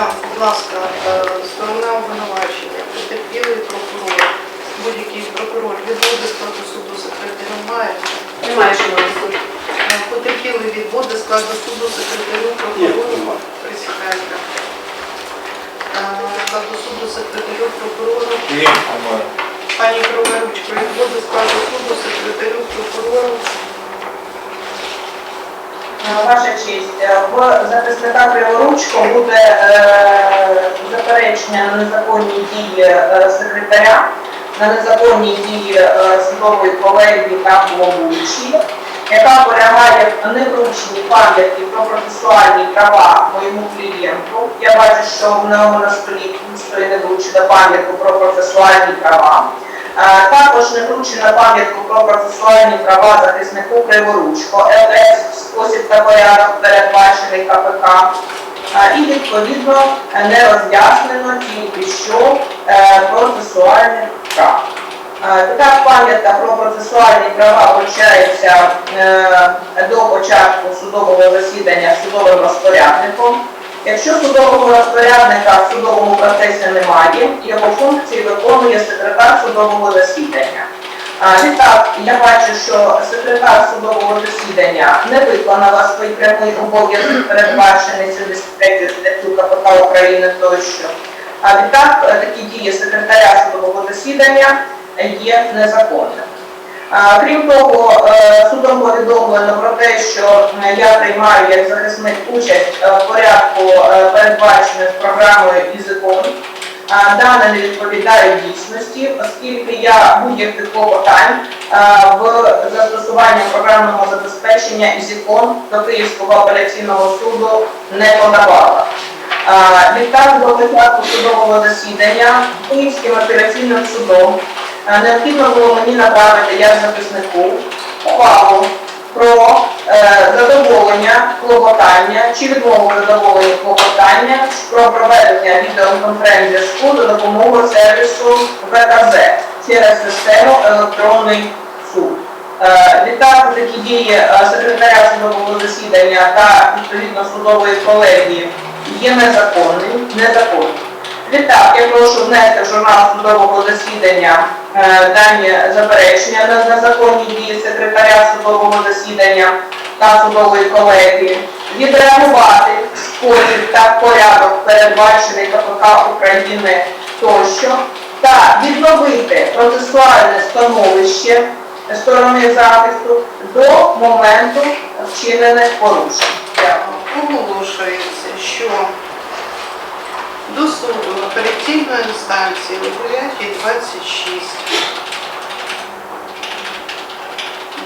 Так, будь ласка, е, сторона обвинувачення, потерпілий прокурор, будь-який прокурор відводи складу суду секретарю має. Немає шановний суд. Е, Потерпілий відводи складу суду секретарю прокурору. Е, Складу суду секретарю прокурору. Ні, немає. Пані Кроваручко, відводи складу суду секретарю прокурору. Е, Ваша честь, е, в захисника Криворучко буде е, заперечення на незаконні дії секретаря, на незаконні дії судової колегії та головуючої, яка полягає в неврученні пам'ятки про процесуальні права моєму клієнту. Я бачу, що в ньому на столі пусто і не вручена пам'ятку про процесуальні права. Е, Також не вручена пам'ятку про процесуальні права захиснику Криворучко, ЛС спосіб та порядок передбачений КПК. Е, І відповідно е, не роз'яснено тільки що е, процесуальних прав. Е, Така пам'ятка про процесуальні права вручається е, до початку судового засідання судовим розпорядником. Якщо судового розпорядника в судовому процесі немає, його функції виконує секретар судового засідання. Відтак, я бачу, що секретар судового засідання не виконала свій прямий обов'язок, передбачений 73 статтю КПК України тощо. А відтак, такі дії секретаря судового засідання є незаконними. Крім того, е, судом повідомлено про те, що е, я приймаю як захисник участь е, в порядку, передбачених програмою «Ізикон». А, Дане не відповідає дійсності, оскільки я будь-яких клопотань е, в застосуванні програмного забезпечення «Ізикон» до Київського апеляційного суду не подавала. Відтак до початку судового засідання Київським апеляційним судом необхідно було мені направити як захиснику ухвалу про е, задоволення клопотання чи відмову задоволення клопотання про проведення відеоконференц-зв'язку за допомогою сервісу ВКЗ через систему електронний суд. Е, Відтак такі дії е, секретаря судового засідання та відповідно судової колегії є незаконним, незаконним. Відтак, я прошу внести в журнал судового засідання е, дані заперечення на незаконні дії секретаря судового засідання та судової колегії, відреагувати спосіб та порядок, передбачений КПК України тощо, та відновити процесуальне становище сторони захисту до моменту вчинених порушень. Дякую. Оголошується, що до суду апеляційної інстанції у 9.26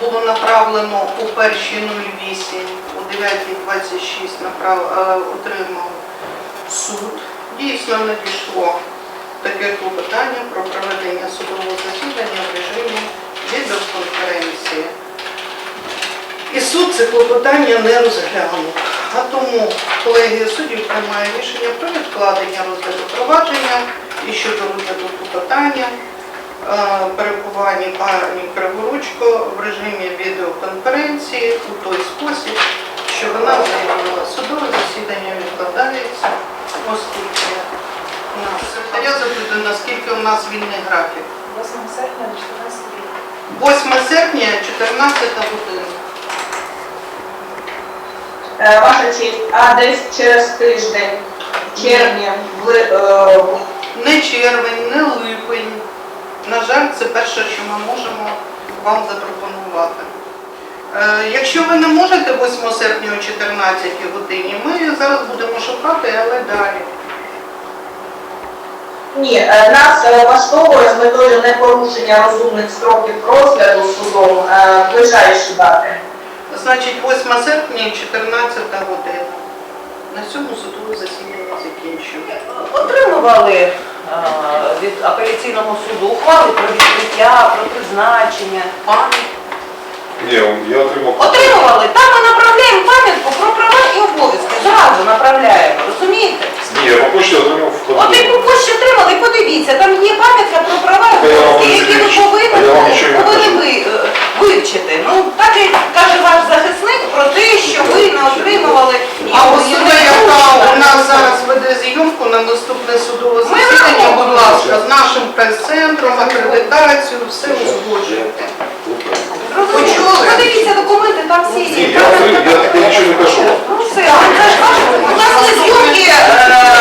було направлено у першій 08, у 9.26 направ, е, отримав суд. Дійсно надійшло таке клопотання про проведення судового засідання в режимі відеоконференції. Суд це клопотання не розглянув. А тому колегія суддів приймає рішення про відкладення розгляду провадження і щодо розгляду клопотання е, перебування пані Криворучко в режимі відеоконференції у той спосіб, що вона заявила, судове засідання відкладається, оскільки у нас секретаря запитує, наскільки у нас вільний графік. 8 серпня 14 8 серпня, 14 година. Е, Ваша честь, а десь через тиждень, в червні, в, ли- е, Не червень, не липень. На жаль, це перше, що ми можемо вам запропонувати. Е, Якщо ви не можете 8 серпня о 14 годині, ми зараз будемо шукати, але далі. ні, е, нас е, влаштовує з метою непорушення розумних строків розгляду судом е, ближайші дати. Значить, 8 серпня 14 година. На цьому судове засідання закінчуємо. Отримували е, від апеляційного суду ухвали про відкриття, про призначення. Ні, я отримав. Отримували, там ми направляємо пам'ятку про права і обов'язки. все узгоджуєте. Почули? Подивіться документи, там всі є. Я, нічого не кажу. Ну все, а це ж кажуть, у нас є зйомки.